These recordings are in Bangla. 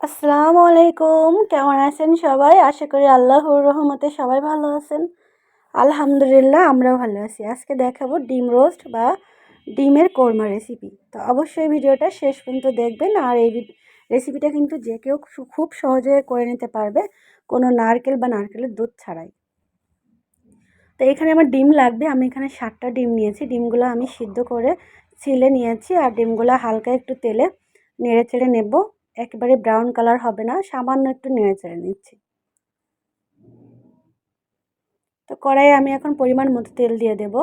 আসসালামু আলাইকুম। কেমন আছেন সবাই? আশা করি আল্লাহর রহমতে সবাই ভালো আছেন। আলহামদুলিল্লাহ, আমরাও ভালো আছি। আজকে দেখাবো ডিম রোস্ট বা ডিমের কোরমা রেসিপি। তো অবশ্যই ভিডিওটা শেষ পর্যন্ত দেখবেন আর এই রেসিপিটা কিন্তু যে কেউ খুব সহজে করে নিতে পারবে কোনো নারকেল বা নারকেলের দুধ ছাড়াই। তো এখানে আমার ডিম লাগবে। আমি এখানে সাতটা ডিম নিয়েছি। ডিমগুলো আমি সিদ্ধ করে ছিলে নিয়েছি আর ডিমগুলো হালকা একটু তেলে নেড়ে চেড়ে নেব। একেবারে ব্রাউন কালার হবে না, সামান্য একটু নেড়ে চেড়ে নিচ্ছি। তো কড়াইয়ে আমি এখন পরিমাণ মতো তেল দিয়ে দেব।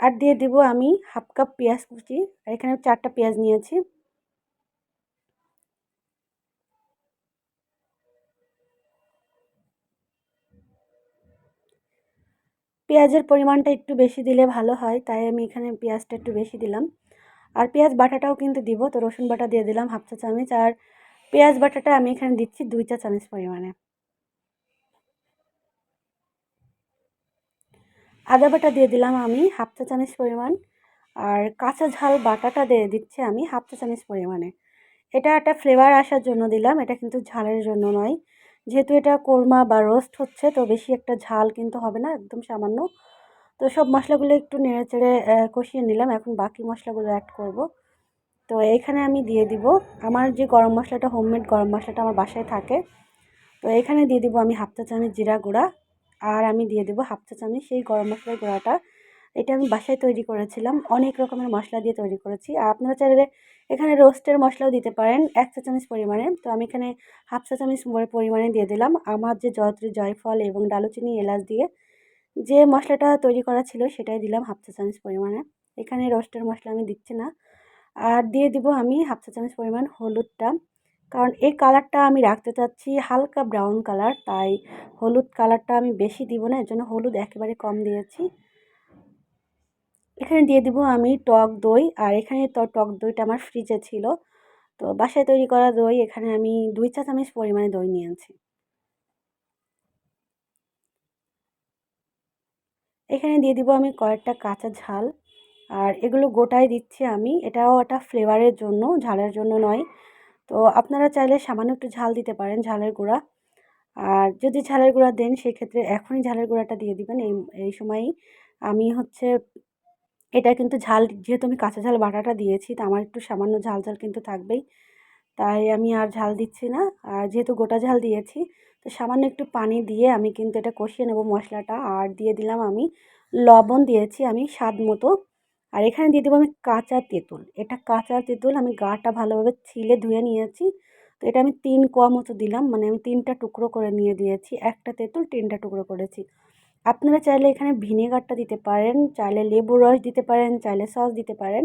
আর দিয়ে দিব আমি হাফ কাপ পেঁয়াজ কুচি, আর এখানে চারটা পেঁয়াজ নিয়েছি। পেঁয়াজের পরিমাণটা একটু বেশি দিলে ভালো হয়, তাই আমি এখানে পেঁয়াজটা একটু বেশি দিলাম। আর পেঁয়াজ বাটাটাও কিন্তু দিব। তো রসুন বাটা দিয়ে দিলাম হাফ চা চামচ। আর পেঁয়াজ বাটাটা আমি এখানে দিচ্ছি দুই চা চামচ পরিমাণে। আদা বাটা দিয়ে দিলাম আমি হাফ চা চামচ পরিমাণ। আর কাঁচা ঝাল বাটাটা দিয়ে দিচ্ছি আমি হাফ চা চামচ পরিমাণে। এটা একটা ফ্লেভার আসার জন্য দিলাম। এটা কিন্তু ঝালের জন্য নয়। যেহেতু এটা কোরমা বা রোস্ট হচ্ছে, তো বেশি একটা ঝাল কিন্তু হবে না, একদম সামান্য তো সব মশলাগুলো একটু নেড়ে চেড়ে কষিয়ে নিলাম। এখন বাকি মশলাগুলো অ্যাড করব। তো এইখানে আমি দিয়ে দিব আমার যে গরম মশলাটা হোমমেড গরম মশলাটা আমার বাসায় থাকে, তো এখানে দিয়ে দিব আমি হাফ চা চামচ জিরা গুঁড়া আর আমি দিয়ে দেবো হাফ চা চামচ সেই গরম মশলার গুঁড়াটা। এটা আমি বাসায় তৈরি করেছিলাম, অনেক রকমের মশলা দিয়ে তৈরি করেছি। আর আপনারা চাইলে এখানে রোস্টের মশলাও দিতে পারেন, এক চা চামচ পরিমাণে। তো আমি এখানে হাফ চা চামচ পরিমাণে দিয়ে দিলাম। আমার যে জয়ত্রী, জয়ফল এবং ডালুচিনি এলাচ দিয়ে যে মশলাটা তৈরি করা ছিল সেটাই দিলাম হাফ চা চামচ পরিমাণে। এখানে রোস্টের মশলা আমি দিচ্ছি না। আর দিয়ে দিব আমি হাফ চা চামচ পরিমাণ হলুদটা। কারণ এই কালারটা আমি রাখতে চাচ্ছি হালকা ব্রাউন কালার, তাই হলুদ কালারটা আমি বেশি দিব না এর জন্য হলুদ একেবারে কম দিয়েছি। এখানে দিয়ে দিব আমি টক দই, আর এখানে তো টক দইটা আমার ফ্রিজে ছিল। তো বাসায় তৈরি করা দই, এখানে আমি দুই চা চামচ পরিমাণে দই নিয়েছি। এখানে দিয়ে দিব আমি কয়েকটা কাঁচা ঝাল। আর এগুলো গোটায় দিচ্ছি আমি। এটাও একটা ফ্লেভারের জন্য, ঝালের জন্য নয়। তো আপনারা চাইলে সামান্য একটু ঝাল দিতে পারেন ঝালের গুঁড়া। আর যদি ঝালের গুঁড়া দেন, সেক্ষেত্রে এখনই ঝালের গুঁড়াটা দিয়ে দিবেন। এই এই সময়ই আমি হচ্ছে, এটা কিন্তু ঝাল, যেহেতু আমি কাঁচা ঝাল বাটাটা দিয়েছি, তো আমার একটু সামান্য ঝাল ঝাল কিন্তু থাকবেই। তাই আমি আর ঝাল দিচ্ছি না। আর যেহেতু গোটা ঝাল দিয়েছি সামান্য একটু পানি দিয়ে আমি কিন্তু এটা কষিয়ে নেব মশলাটা। আর দিয়ে দিলাম আমি লবণ, দিয়েছি আমি স্বাদ মতো। আর এখানে দিয়ে দেবো আমি কাঁচা তেঁতুল। এটা কাঁচা তেঁতুল আমি গাটা ভালোভাবে ছিলে ধুয়ে নিয়েছি। তো এটা আমি তিন কোয়া মতো দিলাম মানে আমি তিনটা টুকরো করে নিয়ে দিয়েছি। একটা তেঁতুল, তিনটা টুকরো করেছি। আপনারা চাইলে এখানে ভিনেগারটা দিতে পারেন, চাইলে লেবু রস দিতে পারেন, চাইলে সস দিতে পারেন।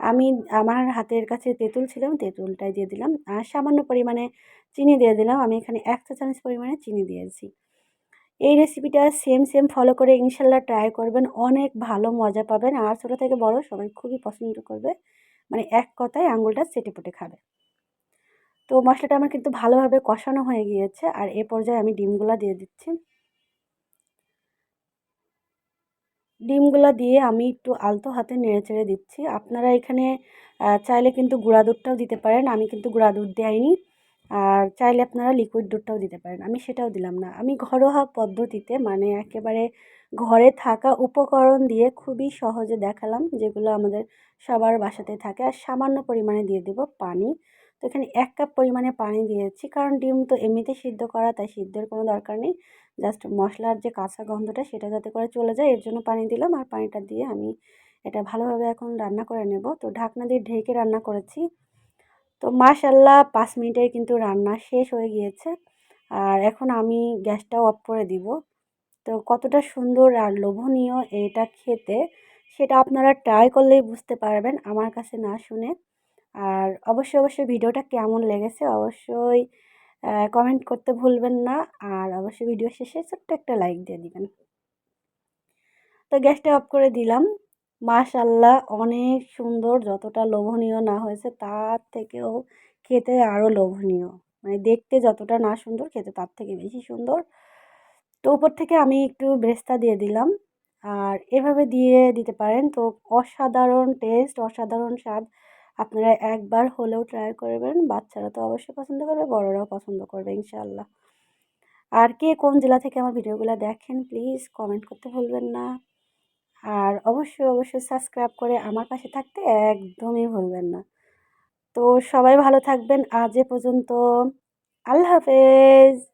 আমি আমার হাতের কাছে তেঁতুল ছিল তেঁতুলটাই দিয়ে দিলাম। আর সামান্য পরিমাণে চিনি দিয়ে দিলাম। আমি এখানে এক চামচ পরিমাণে চিনি দিয়েছি। এই রেসিপিটা সেম সেম ফলো করে ইনশাল্লাহ ট্রাই করবেন। অনেক ভালো মজা পাবেন। আর ছোটো থেকে বড় সবাই খুবই পছন্দ করবে। মানে এক কথায় আঙুলটা চেটে পুটে খাবে। তো মশলাটা আমার কিন্তু ভালোভাবে কষানো হয়ে গিয়েছে। আর এ পর্যায়ে আমি ডিমগুলো দিয়ে দিচ্ছি। ডিমগুলো দিয়ে আমি একটু আলতো হাতে নেড়ে চেড়ে দিচ্ছি। আপনারা এখানে চাইলে কিন্তু গুঁড়া দুধটাও দিতে পারেন। আমি কিন্তু গুঁড়া দুধ দেয়নি। আর চাইলে আপনারা লিকুইড দুধটাও দিতে পারেন। আমি সেটাও দিলাম না। আমি ঘরোয়া পদ্ধতিতে মানে একেবারে ঘরে থাকা উপকরণ দিয়ে খুবই সহজে দেখালাম, যেগুলো আমাদের সবার বাসাতে থাকে। আর সামান্য পরিমাণে দিয়ে দেব পানি। তো এখানে এক কাপ পরিমাণে পানি দিয়েছি। কারণ ডিম তো এমনিতে সিদ্ধ করা, তাই সিদ্ধের কোনো দরকার নেই। জাস্ট মশলার যে কাঁচা গন্ধটা, সেটা যাতে করে চলে যায়, এর জন্য পানি দিলাম। আর পানিটা দিয়ে আমি এটা ভালোভাবে এখন রান্না করে নেব। তো ঢাকনা দিয়ে ঢেকে রান্না করেছি। তো মাশাল্লাহ পাঁচ মিনিটের কিন্তু রান্না শেষ হয়ে গিয়েছে। আর এখন আমি গ্যাসটাও অফ করে দিব। তো কতটা সুন্দর আর লোভনীয় এটা খেতে। সেটা আপনারা ট্রাই করলেই বুঝতে পারবেন। আমার কাছে না শুনে আর অবশ্যই অবশ্যই ভিডিওটা কেমন লেগেছে অবশ্যই কমেন্ট করতে ভুলবেন না। আর অবশ্যই ভিডিও শেষে ছোট্ট একটা লাইক দিয়ে দিবেন। তো গ্যাসটা অফ করে দিলাম। মাশাল্লাহ অনেক সুন্দর, যতটা লোভনীয় না হয়েছে, তার থেকেও খেতে আরও লোভনীয়। মানে দেখতে যতটা না সুন্দর, খেতে তার থেকে বেশি সুন্দর। তো উপর থেকে আমি একটু ব্রেস্তা দিয়ে দিলাম। আর এভাবে দিয়ে দিতে পারেন। তো অসাধারণ টেস্ট অসাধারণ স্বাদ। আপনারা একবার হলেও ট্রাই করবেন। বাচ্চারা তো অবশ্যই পছন্দ করবে, বড়রাও পছন্দ করবে, ইনশাআল্লাহ। আর কে কোন জেলা থেকে আমার ভিডিওগুলো দেখেন প্লিজ কমেন্ট করতে ভুলবেন না। আর অবশ্যই অবশ্যই সাবস্ক্রাইব করে আমার পাশে থাকতে একদমই ভুলবেন না। তো সবাই ভালো থাকবেন। আজ এ পর্যন্ত আল্লাহ হাফেজ।